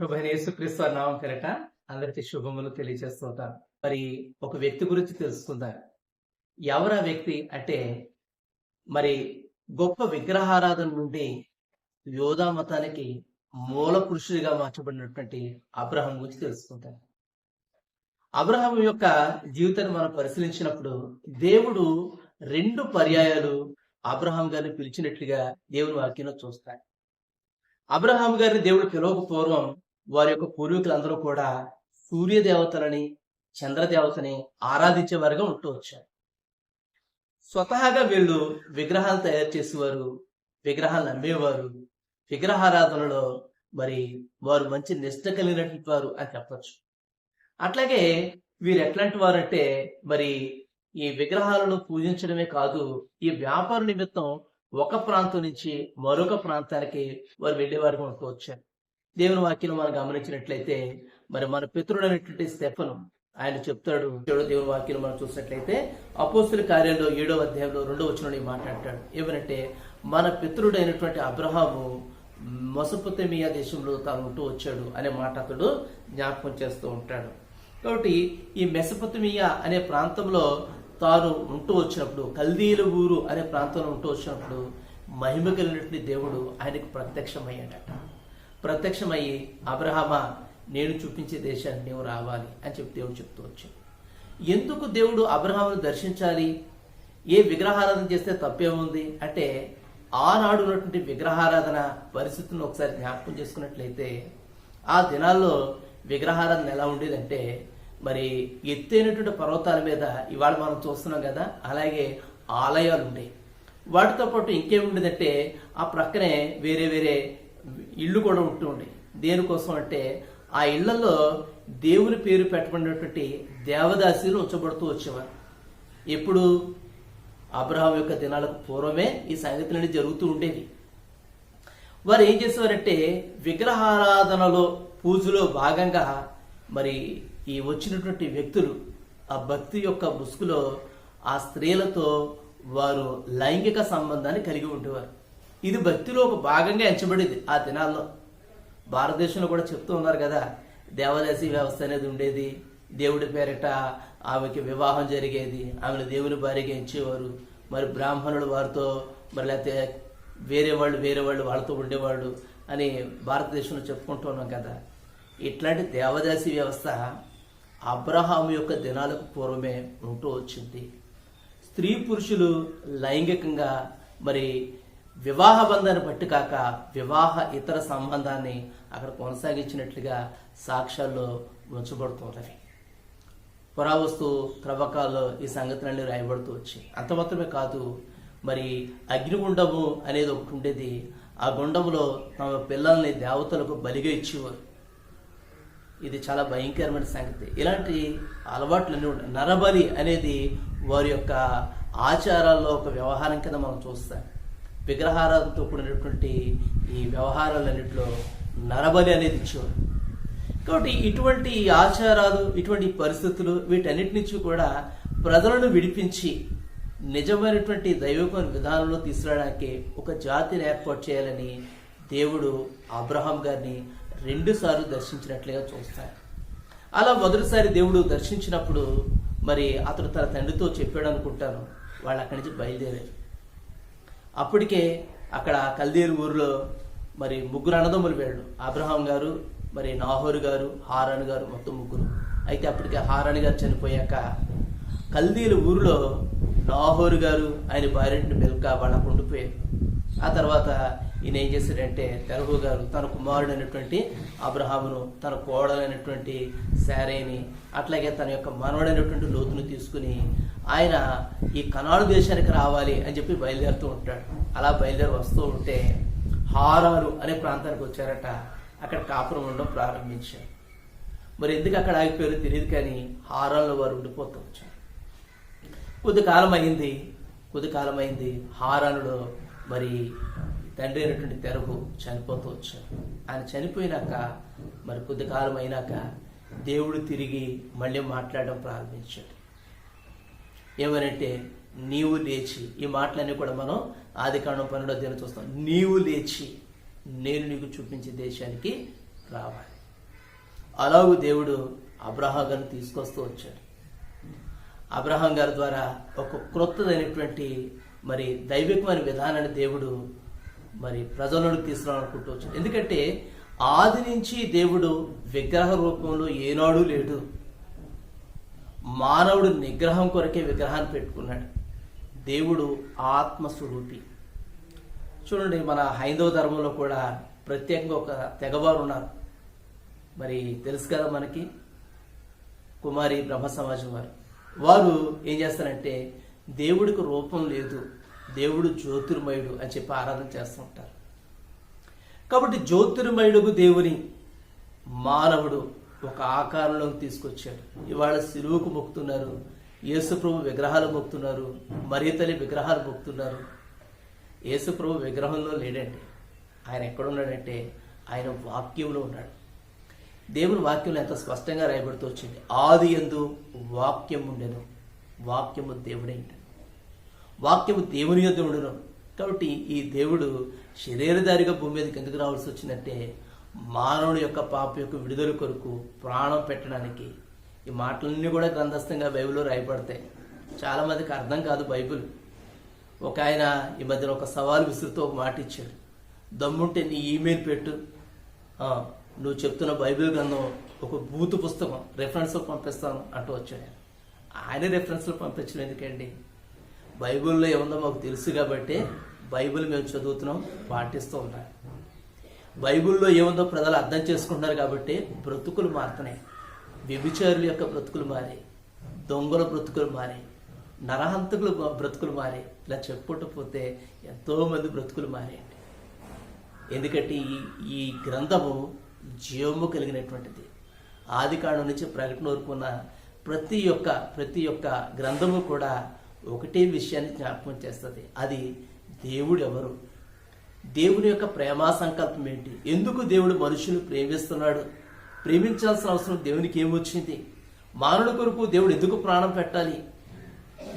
ప్రభు యేసుక్రీస్తు నామం పేరట అందరికీ శుభములు తెలియజేస్తుంటాను మరి ఒక వ్యక్తి గురించి తెలుసుకుందాం. ఎవరా వ్యక్తి? అంటే మరి గొప్ప విగ్రహారాధన నుండి యోధా మతానికి మూల పురుషుడిగా మార్చబడినటువంటి అబ్రహం గురించి తెలుసుకుంటాం అబ్రహం యొక్క జీవితాన్ని మనం పరిశీలించినప్పుడు దేవుడు రెండు పర్యాయాలు అబ్రహాం గారిని పిలిచినట్లుగా దేవుని వాక్యంలో చూస్తాడు. అబ్రహాం గారిని దేవుడు పిలవక పూర్వం వారి యొక్క పూర్వీకులందరూ కూడా సూర్యదేవతలని చంద్రదేవతని ఆరాధించేవారుగా ఉంటూ వచ్చారు. స్వతహాగా వీళ్ళు విగ్రహాలు తయారు చేసేవారు విగ్రహాలు నమ్మేవారు విగ్రహారాధనలో మరి వారు మంచి నిష్ట కలిగినటువంటి వారు అని చెప్పచ్చు. అట్లాగే వీరు ఎట్లాంటి వారు అంటే మరి ఈ విగ్రహాలను పూజించడమే కాదు ఈ వ్యాపార నిమిత్తం ఒక ప్రాంతం నుంచి మరొక ప్రాంతానికి వారు వెళ్ళేవారుగా ఉంటూ వచ్చారు. దేవుని వాక్యం మనం గమనించినట్లయితే మరి మన పితృడైనటువంటి స్టెఫను ఆయన చెప్తాడు. దేవుని వాక్యం మనం చూసినట్లయితే అపోస్తుల కార్యంలో ఏడో అధ్యాయంలో రెండో వచ్చిన మాట్లాడతాడు ఏమనంటే మన పితృడైనటువంటి అబ్రహాము మొసపుతమియా దేశంలో తాను ఉంటూ వచ్చాడు అనే మాట అతడు జ్ఞాపకం చేస్తూ ఉంటాడు. కాబట్టి ఈ మెసపతమియా అనే ప్రాంతంలో తాను ఉంటూ వచ్చినప్పుడు కల్దీల ఊరు అనే ప్రాంతంలో ఉంటూ వచ్చినప్పుడు మహిమ కలిగినటువంటి దేవుడు ఆయనకు ప్రత్యక్షమయ్యాడట. ప్రత్యక్షమయ్యి అబ్రహమా నేను చూపించే దేశాన్ని నీవు రావాలి అని చెప్పి దేవుడు చెప్తూ వచ్చాడు. ఎందుకు దేవుడు అబ్రహామును దర్శించాలి? ఏ విగ్రహారాధన చేస్తే తప్పేముంది? అంటే ఆనాడు ఉన్నటువంటి విగ్రహారాధన పరిస్థితులను ఒకసారి జ్ఞాపకం చేసుకున్నట్లయితే ఆ దినాల్లో విగ్రహారాధన ఎలా ఉండేదంటే మరి ఎత్తైనటువంటి పర్వతాల మీద ఇవాళ మనం చూస్తున్నాం కదా అలాగే ఆలయాలు ఉండేవి. వాటితో పాటు ఇంకేముండేదంటే ఆ ప్రక్కనే వేరే వేరే ఇళ్ళు కూడా ఉంటూ దేనికోసం అంటే ఆ ఇళ్ళలో దేవుని పేరు పెట్టబడినటువంటి దేవదాసీలు ఉంచబడుతూ వచ్చేవారు. ఎప్పుడు? అబ్రహాం యొక్క దినాలకు పూర్వమే ఈ సంగతులన్నీ జరుగుతూ ఉండేవి. వారు ఏం చేసేవారంటే విగ్రహారాధనలో పూజలో భాగంగా మరి ఈ వచ్చినటువంటి వ్యక్తులు ఆ భక్తి యొక్క ముసుగులో ఆ స్త్రీలతో వారు లైంగిక సంబంధాన్ని కలిగి ఉండేవారు. ఇది భక్తిలో ఒక భాగంగా ఎంచబడేది ఆ దినాల్లో. భారతదేశంలో కూడా చెప్తూ ఉన్నారు కదా దేవదాసి వ్యవస్థ అనేది ఉండేది దేవుడి పేరిట ఆమెకి వివాహం జరిగేది ఆమెను దేవుని భార్యగా ఎంచేవారు మరి బ్రాహ్మణులు వారితో మరి లేకపోతే వేరే వాళ్ళు వేరే వాళ్ళు వాళ్ళతో ఉండేవాళ్ళు అని భారతదేశంలో చెప్పుకుంటూ ఉన్నాం కదా. ఇట్లాంటి దేవదాసి వ్యవస్థ అబ్రహాం యొక్క దినాలకు పూర్వమే ఉంటూ వచ్చింది. స్త్రీ పురుషులు లైంగికంగా మరి వివాహ బంధాన్ని బట్టి కాక వివాహ ఇతర సంబంధాన్ని అక్కడ కొనసాగించినట్లుగా సాక్ష్యాల్లో ఉంచబడుతున్నవి. పురావస్తు త్రవ్వకాల్లో ఈ సంగతులన్నీ రాయబడుతూ వచ్చాయి. అంత మాత్రమే కాదు మరి అగ్నిగుండము అనేది ఒకటి ఉండేది. ఆ గుండములో తమ పిల్లల్ని దేవతలకు బలిగా ఇచ్చేవారు. ఇది చాలా భయంకరమైన సంగతి. ఇలాంటి అలవాట్లన్నీ ఉంటాయి నరబలి అనేది వారి యొక్క ఆచారాల్లో ఒక వ్యవహారం కింద మనం చూస్తాం. విగ్రహారాధనతో కూడినటువంటి ఈ వ్యవహారాలన్నింటిలో నరబలి అనేది ఇచ్చేవారు. కాబట్టి ఇటువంటి ఆచారాలు ఇటువంటి పరిస్థితులు వీటన్నిటి నుంచి కూడా ప్రజలను విడిపించి నిజమైనటువంటి దైవకమైన విధానంలో తీసుకురావడానికి ఒక జాతిని ఏర్పాటు చేయాలని దేవుడు అబ్రహాం గారిని రెండుసార్లు దర్శించినట్లుగా చూస్తారు. అలా మొదటిసారి దేవుడు దర్శించినప్పుడు మరి అతడు తన తండ్రితో చెప్పాడు అనుకుంటాను. వాళ్ళు అక్కడి నుంచి బయలుదేరారు. అప్పటికే అక్కడ కల్దేరు ఊరిలో మరి ముగ్గురు అన్నదమ్ములు వెళ్ళాడు అబ్రహాం గారు మరి నాహోరు గారు హారాన్ గారు మొత్తం ముగ్గురు. అయితే అప్పటికే హారాన్ గారు చనిపోయాక కల్దీలు ఊరిలో నాహోరు గారు ఆయన భార్యని మెల్కా వాళ్ళకు ఉండిపోయారు ఆ తర్వాత ఈయన ఏం చేశాడంటే తెరహు గారు తన కుమారుడు అయినటువంటి అబ్రహామును తన కోడలైనటువంటి శారేని అట్లాగే తన యొక్క మనవడైనటువంటి లోతును తీసుకుని ఆయన ఈ కనాడు దేశానికి రావాలి అని చెప్పి బయలుదేరుతూ ఉంటాడు. అలా బయలుదేరి వస్తూ ఉంటే హారాలు అనే ప్రాంతానికి వచ్చారట. అక్కడ కాపురం ఉండడం ప్రారంభించారు. మరి ఎందుకు అక్కడ ఆగిపోయారో తెలియదు కానీ హారాల్లో వారు ఉండిపోతూ వచ్చారు. కొద్ది కాలం అయింది కొద్ది కాలం అయింది హారాలు మరి తండ్రి అయినటువంటి తెరకు చనిపోతూ వచ్చారు ఆయన చనిపోయినాక మరి కొద్ది కాలం అయినాక దేవుడు తిరిగి మళ్ళీ మాట్లాడడం ప్రారంభించాడు. ఏమనంటే నీవు లేచి ఈ మాటలన్నీ కూడా మనం ఆది కాండం పన్నెండో దీని చూస్తాం. నీవు లేచి నేను నీకు చూపించే దేశానికి రావాలి. అలాగూ దేవుడు అబ్రహాం గారిని తీసుకొస్తూ వచ్చాడు. అబ్రహం గారి ద్వారా ఒక క్రొత్తదైనటువంటి మరి దైవికమైన విధానాన్ని దేవుడు మరి ప్రజలకు తీసుకురావాలనుకుంటూ వచ్చాడు ఎందుకంటే ఆది నుంచి దేవుడు విగ్రహ రూపంలో ఏనాడు లేడు. మానవుడు నిగ్రహం కొరకే విగ్రహాన్ని పెట్టుకున్నాడు. దేవుడు ఆత్మస్వరూపి. చూడండి మన హైందవ ధర్మంలో కూడా ప్రత్యేకంగా ఒక తెగవారు ఉన్నారు. మరి తెలుసు కదా మనకి కుమారి బ్రహ్మ సమాజం వారు. వారు ఏం చేస్తారంటే దేవుడికి రూపం లేదు. దేవుడు జ్యోతిర్మయుడు అని చెప్పి ఆరాధన చేస్తూ ఉంటారు. కాబట్టి జ్యోతిర్మయుడుకు దేవుని మానవుడు ఒక ఆకారంలోకి తీసుకొచ్చాడు. ఇవాళ సిలువుకు మొక్కుతున్నారు యేసుప్రభు విగ్రహాలు మొక్కుతున్నారు మరియతల్లి విగ్రహాలు మొక్కుతున్నారు. యేసుప్రభు విగ్రహంలో లేడండి. ఆయన ఎక్కడున్నాడంటే ఆయన వాక్యంలో ఉన్నాడు. దేవుని వాక్యంలో ఎంత స్పష్టంగా రాయబడుతూ వచ్చింది? ఆది ఎందు వాక్యం ఉండేను వాక్యము దేవుడేంటి వాక్యము దేవుని యొద్ ఉండను. కాబట్టి ఈ దేవుడు శరీరధారిగా భూమి మీదకి ఎందుకు రావాల్సి వచ్చిందంటే మానవుని యొక్క పాప యొక్క విడుదల కొరకు ప్రాణం పెట్టడానికి. ఈ మాటలన్నీ కూడా గ్రంథస్థంగా బైబిల్లో రాయబడతాయి. చాలా మందికి అర్థం కాదు బైబిల్. ఒక ఆయన ఈ మధ్యన ఒక సవాల్ విసురుతూ ఒక మాట ఇచ్చాడు. దమ్ముంటే నీ ఈమెయిల్ పెట్టు. నువ్వు చెప్తున్న బైబిల్ గ్రంథం ఒక బూతు పుస్తకం రెఫరెన్స్ పంపిస్తాను అంటూ వచ్చాడు. ఆయన. ఆయన రెఫరెన్స్లు పంపించడం ఎందుకండి? బైబిల్లో ఏముందో మాకు తెలుసు కాబట్టి బైబిల్ మేము చదువుతున్నాం పాటిస్తూ ఉంటాం బైబిల్లో ఏముందో ప్రజలు అర్థం చేసుకుంటున్నారు కాబట్టి బ్రతుకులు మారుతున్నాయి. వ్యభిచారుల యొక్క బ్రతుకులు మారి దొంగల బ్రతుకులు మారి నరహంతకులు బ్రతుకులు మారి ఇలా చెప్పుకుంటపోతే ఎంతోమంది బ్రతుకులు మారాయండి. ఎందుకంటే ఈ ఈ గ్రంథము జీవము కలిగినటువంటిది. ఆది కాండం నుంచి ప్రకటన వరకు ఉన్న ప్రతి ఒక్క ప్రతి ఒక్క గ్రంథము కూడా ఒకటే విషయాన్ని జ్ఞాపకం చేస్తుంది. అది దేవుడు ఎవరు దేవుని యొక్క ప్రేమా సంకల్పం ఏంటి? ఎందుకు దేవుడు మనుషులు ప్రేమిస్తున్నాడు? ప్రేమించాల్సిన అవసరం దేవునికి ఏమొచ్చింది? మానవుడి కొరకు దేవుడు ఎందుకు ప్రాణం పెట్టాలి?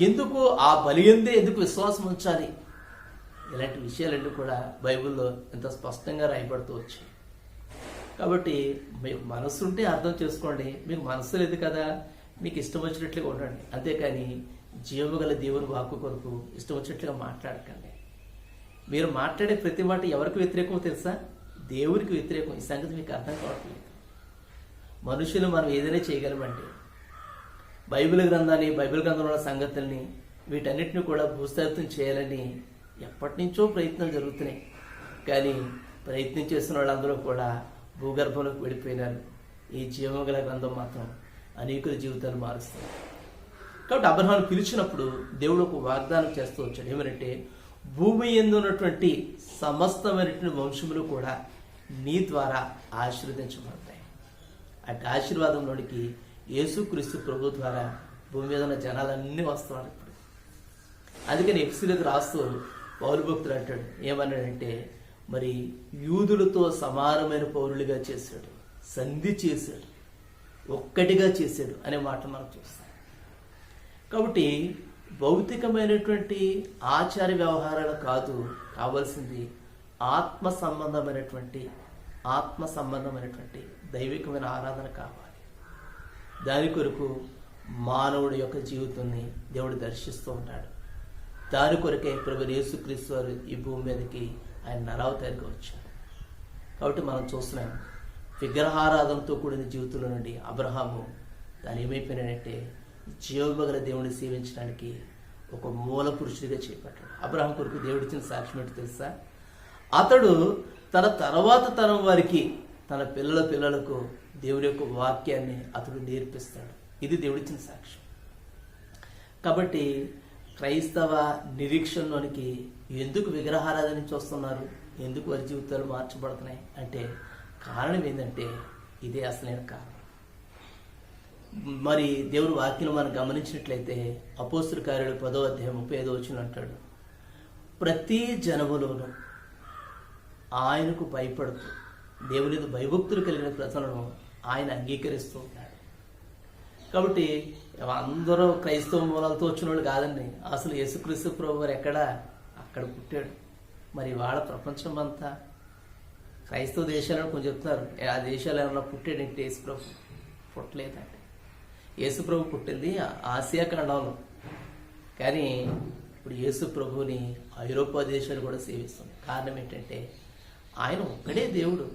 ఎందుకు ఆ బలి ఎందే ఎందుకు విశ్వాసం ఉంచాలి? ఇలాంటి విషయాలన్నీ కూడా బైబిల్లో ఎంత స్పష్టంగా రాయబడుతూ వచ్చాయి. కాబట్టి మీకు మనసు ఉంటే అర్థం చేసుకోండి. మీకు మనసు లేదు కదా. మీకు ఇష్టం వచ్చినట్లుగా ఉండండి. అంతేకాని జీవగల దేవుని వాక్కు కొరకు ఇష్టం వచ్చినట్లుగా మాట్లాడకండి. మీరు మాట్లాడే ప్రతి మాట ఎవరికి వ్యతిరేకమో తెలుసా? దేవునికి వ్యతిరేకం. ఈ సంగతి మీకు అర్థం కావట్లేదు. మనుషులు మనం ఏదైనా చేయగలమండి. బైబిల్ గ్రంథాన్ని బైబిల్ గ్రంథంలో ఉన్న సంగతుల్ని వీటన్నిటిని కూడా భూస్థాపితం చేయాలని ఎప్పటి నుంచో ప్రయత్నాలు జరుగుతున్నాయి. కానీ ప్రయత్నం చేస్తున్న వాళ్ళందరూ కూడా భూగర్భంలోకి వెళ్ళిపోయినారు. ఈ జీవగల గ్రంథం మాత్రం అనేకుల జీవితాలు మారుస్తుంది. కాబట్టి అబ్రహాను పిలిచినప్పుడు దేవుడు ఒక వాగ్దానం చేస్తూ వచ్చాడు. ఏమనంటే భూమి ఎందు ఉన్నటువంటి సమస్తమైనటువంటి వంశములు కూడా నీ ద్వారా ఆశీర్వదించబడతాయి. అటు ఆశీర్వాదంలోనికి యేసుక్రీస్తు ప్రభు ద్వారా భూమి మీద ఉన్న జనాలన్నీ వస్తున్నారు ఇప్పుడు. అందుకని ఎఫ్సీలకు రాస్తూ పౌరు భక్తులు అంటాడు ఏమన్నాడంటే మరి యూదులతో సమానమైన పౌరులుగా చేశాడు సంధి చేశాడు ఒక్కటిగా చేశాడు అనే మాట మనం చూస్తాం. కాబట్టి భౌతికమైనటువంటి ఆచార వ్యవహారాలు కాదు కావాల్సింది ఆత్మ సంబంధమైనటువంటి ఆత్మ సంబంధమైనటువంటి దైవికమైన ఆరాధన కావాలి. దాని కొరకు మానవుడి యొక్క జీవితాన్ని దేవుడు దర్శిస్తూ ఉంటాడు దాని కొరకే ప్రభు యేసుక్రీస్తు వారు ఈ భూమి మీదకి ఆయన నరావతారిగా వచ్చారు. కాబట్టి మనం చూస్తున్నాం విగ్రహారాధనతో కూడిన జీవితంలో నుండి అబ్రహాము దాని ఏమైపోయినాడంటే జీవమగల దేవుడిని సేవించడానికి ఒక మూల పురుషుడిగా చేపట్టాడు. అబ్రహం కొరకు దేవుడిచ్చిన సాక్ష్యం ఏంటి తెలుసా? అతడు తన తర్వాత తరం వారికి తన పిల్లల పిల్లలకు దేవుడి యొక్క వాక్యాన్ని అతడు నేర్పిస్తాడు. ఇది దేవుడిచ్చిన సాక్ష్యం. కాబట్టి క్రైస్తవ నిరీక్షణలోనికి ఎందుకు విగ్రహారాధన చూస్తున్నారు ఎందుకు వారి జీవితాలు మార్చబడుతున్నాయి? అంటే కారణం ఏంటంటే ఇదే అసలైన కారణం. మరి దేవుని వాక్యం మనం గమనించినట్లయితే అపోస్తుల కార్యుడు పదో అధ్యాయం ముప్పై ఐదో వచ్చిన అంటాడు. ప్రతి జనములోనూ ఆయనకు భయపడుతూ దేవుని మీద భయభక్తులు కలిగిన ప్రజలను ఆయన అంగీకరిస్తూ ఉన్నాడు. కాబట్టి అందరూ క్రైస్తవ మూలాలతో వచ్చిన వాళ్ళు కాదండి. అసలు యేసుక్రీస్తు ప్రభు వారు ఎక్కడ? అక్కడ పుట్టాడు. మరి వాళ్ళ ప్రపంచం అంతా క్రైస్తవ దేశాలను కొంచెం చెప్తున్నారు. ఆ దేశాలు ఏమన్నా పుట్టాడంటే యేసు ప్రభు పుట్టలేదండి యేసుప్రభు పుట్టింది ఆసియా ఖండంలో. కానీ ఇప్పుడు యేసు ప్రభుని ఐరోపా దేశాలు కూడా సేవిస్తుంది. కారణం ఏంటంటే ఆయన ఒక్కడే దేవుడు.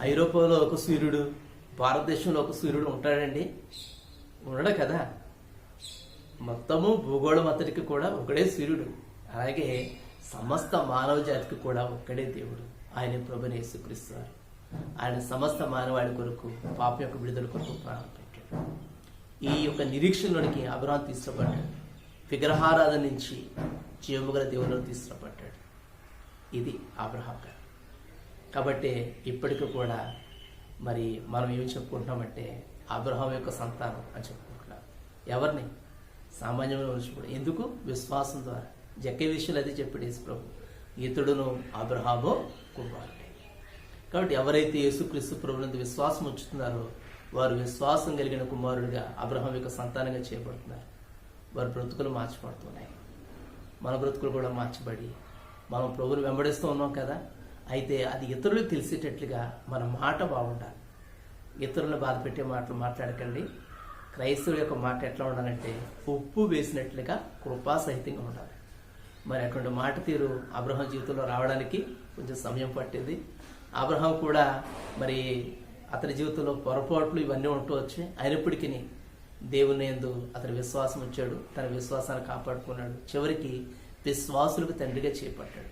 ఐరోపాలో ఒక సూర్యుడు భారతదేశంలో ఒక సూర్యుడు ఉంటాడండి. ఉండడు కదా. మొత్తము భూగోళం అంతటికి కూడా ఒకడే సూర్యుడు. అలాగే సమస్త మానవ జాతికి కూడా ఒక్కడే దేవుడు. ఆయన ప్రభుని యేసుక్రీస్తు ఆయన సమస్త మానవాడి కొరకు పాప యొక్క విడుదల కొరకు ప్రాణం పెట్టాడు. ఈ యొక్క నిరీక్షణలోనికి అబ్రహాం తీసుకుపడ్డాడు విగ్రహారాధన నుంచి జీవముగల దేవులను తీసుకుపడ్డాడు ఇది అబ్రహాం గారు. కాబట్టి ఇప్పటికీ కూడా మరి మనం ఏం చెప్పుకుంటున్నామంటే అబ్రహాం యొక్క సంతానం అని చెప్పుకుంటున్నాం. ఎవరిని? సామాన్యమైన మనుషులు ఎందుకు? విశ్వాసం ద్వారా. జక్కే విషయాలు అది చెప్పాడు యేసు ప్రభు. ఇతడును అబ్రహాము కుమారుడే. కాబట్టి ఎవరైతే యేసుక్రీస్తు ప్రభులందు విశ్వాసం ఉంచుతున్నారో వారు విశ్వాసం కలిగిన కుమారుడిగా అబ్రహం యొక్క సంతానంగా చేయబడుతున్నారు. వారి బ్రతుకులు మార్చబడుతున్నాయి. మన బ్రతుకులు కూడా మార్చబడి మనం ప్రభుని వెంబడిస్తూ ఉన్నాం కదా. అయితే అది ఇతరులకు తెలిసేటట్లుగా మన మాట బాగుండాలి. ఇతరులను బాధ పెట్టే మాటలు మాట్లాడకండి. క్రైస్తవుల యొక్క మాట ఎట్లా ఉండాలంటే ఉప్పు వేసినట్లుగా కృపాసహితంగా ఉండాలి. మరి అటువంటి మాట తీరు అబ్రహం జీవితంలో రావడానికి కొంచెం సమయం పట్టింది. అబ్రహం కూడా మరి అతని జీవితంలో పొరపాట్లు ఇవన్నీ ఉంటూ వచ్చాయి అయినప్పటికీ దేవుని ఎందు అతని విశ్వాసం వచ్చాడు తన విశ్వాసాన్ని కాపాడుకున్నాడు. చివరికి విశ్వాసులకు తండ్రిగా చేపట్టాడు.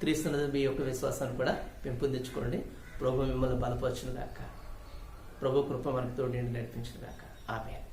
క్రీస్తునందు మీ యొక్క విశ్వాసాన్ని కూడా పెంపొందించుకోండి. ప్రభు మిమ్మల్ని బలపరచును గాక ప్రభు కృప మనకు తోడి నడిపించిన గాక ఆమె